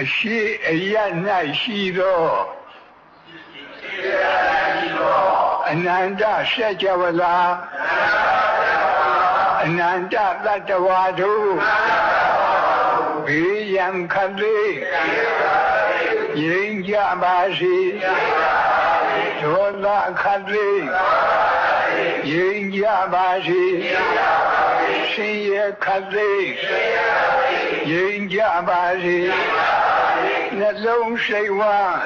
အရှိအယ၌ရှိသောအနန္တရှက်ကြဝလာအနန္တတတ္တဝါတို့ဘေးရန်ခတ်လေးရင်ကြပါစေဒေါသခတ်လေးရင်ကြပါစေရှင်ရခတ်လေးရင်ကြပါစေ နှလုံးစိတ်ဝမ်း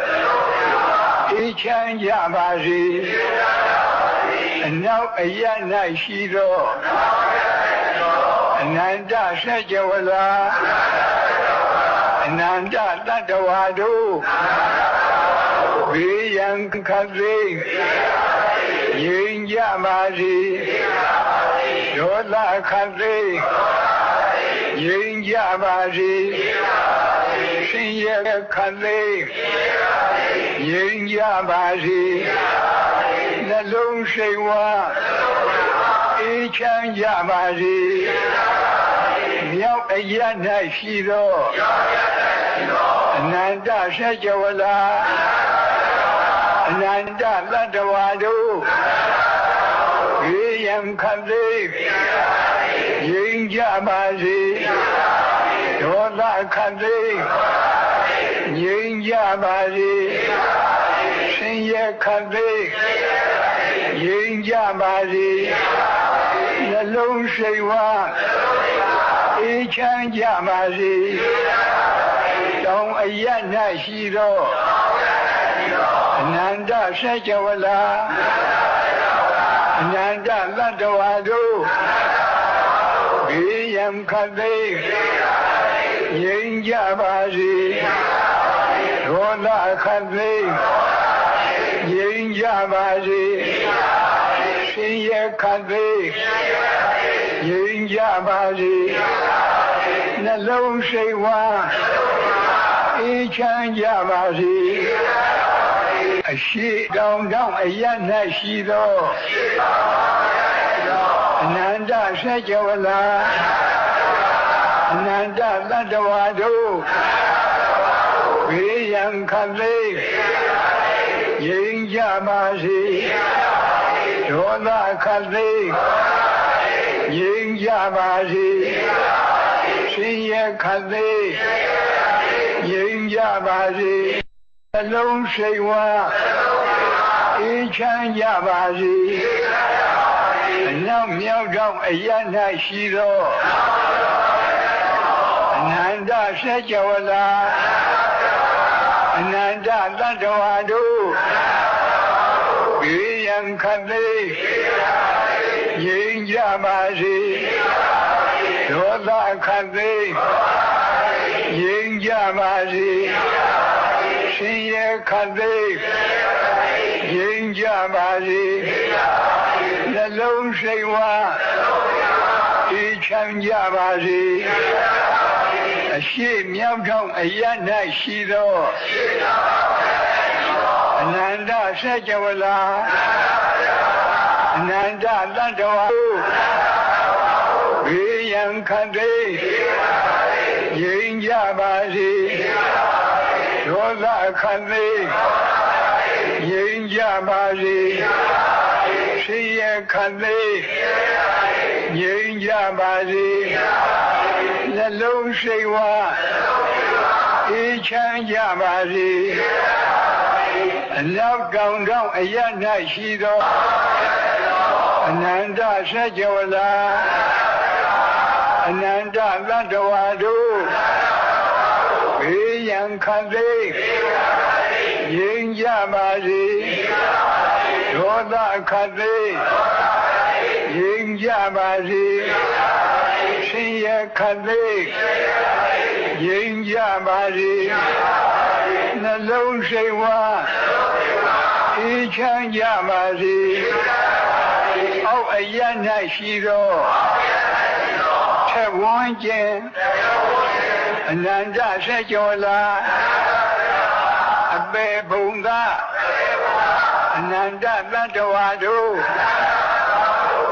အေးချမ်းကြပါစေအနောက်အရ၌ရှိသောအနန္တဆက် java လာအနန္တတတ္တဝါတို့ဘေးရန်ခတ်သိရင်ကြပါစေဒေါသခတ်သိရင်ကြပါစေ ရှင်ရခတ်သိရင်ကြပါစေနှလုံးစိတ်ဝမ်းအေးချမ်းကြပါစေမြောက်အရ၌ရှိသောအနန္တဆက်ကြဝလာအနန္တတတ္တဝါတို့ဘေးရန်ခတ်သိရင်ကြပါစေဒေါသခတ်သိငြိမ်း ကြပါစေရှင်ရခတ်သိငြိမ်းကြပါစေနှလုံးစိတ်ဝမ်းအေးချမ်းကြပါစေတောင်းအရ၌ရှိသောအနန္တဆက်ကြဝလာအနန္တတတ္တဝါတို့ဘေးရန်ခတ်သိငြိမ်းကြပါစေ ဒေါသခတ်သိငြိမ်းကြပါစေရှင်ရခတ်သိငြိမ်းကြပါစေနှလုံးစိတ်ဝမ်းအေးချမ်းကြပါစေအရှိတောင်တောင်အရ၌ရှိသောအနန္တဆက်ကြဝလာအနန္တတတ္တဝါတို့ ဘေးရန်ခတ်သိရင်ကြပါစေဒေါသခတ်သိရင်ကြပါစေရှင်ရခတ်သိရင်ကြပါစေအလုံးစိတ်ဝါအေးချမ်းကြပါစေအနောက်မြောက်တော့အရ၌ရှိသောအနန္တဆက် java လာ အနန္တတတ္တဝါတို့ဘေးရန်ခတ်သိငြိမ်းကြပါစေဒေါသခတ်သိငြိမ်းကြပါစေရှင်ရခတ်သိငြိမ်းကြပါစေနှလုံးစိတ်ဝမ်းအေးချမ်းကြပါစေ အရှိမြောက်ထောင်အရ၌ရှိသောအနန္တဆက် java လာအနန္တတတ္တဝါဘေးရန်ခတ်သိငြိမ်းကြပါစေဒေါသခတ်သိငြိမ်းကြပါစေရှင်ရခတ်သိငြိမ်းကြပါစေ နှလုံးစိတ်ဝမ်းအေးချမ်းကြပါစေအနောက်တောင်တောင်အရ၌ရှိသောအနန္တဆက် java လာအနန္တတတ္တဝါတို့ဘေးရန်ခတ်သိငြိမ်းကြပါစေဒေါသခတ်သိငြိမ်းကြပါစေ ရှင်ရခတ်သိငြိမ်းကြပါစေနှလုံးစိတ်ဝမ်းအေးချမ်းကြပါစေအောက်အရ၌ရှိသောထက်ဝန်းကျင်အနန္တဆက်ကျော်လာအပေဘုံသာအနန္တတတ္တဝါတို့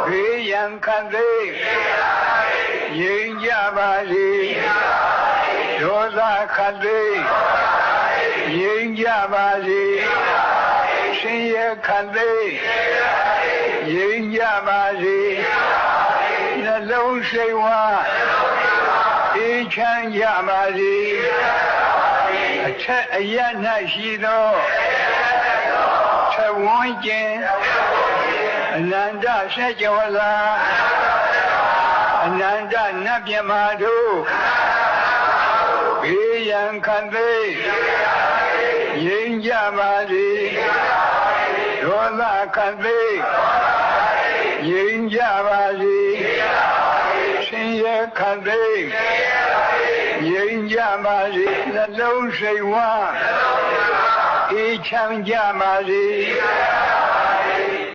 ဘေးရန်ခတ်သိငြိမ်းကြ ပါစေဒဒေါသခတ်သိငြိမ်းကြပါစေရှင်ရခတ်သိငြိမ်းကြပါစေနှလုံးစိတ်ဝါအေးချမ်းကြပါစေအထက်အရ၌ရှိသောထဝန်းကျင်အနန္တဆက်ကြောလာအနန္တနတ် မြမာတို့ဘေးရန်ခံသိငြိမ်းကြပါစေဒေါသခံသိငြိမ်းကြပါစေရှင်ရခံသိငြိမ်းကြပါစေနှလုံးစိတ်ဝါအေးချမ်းကြပါစေ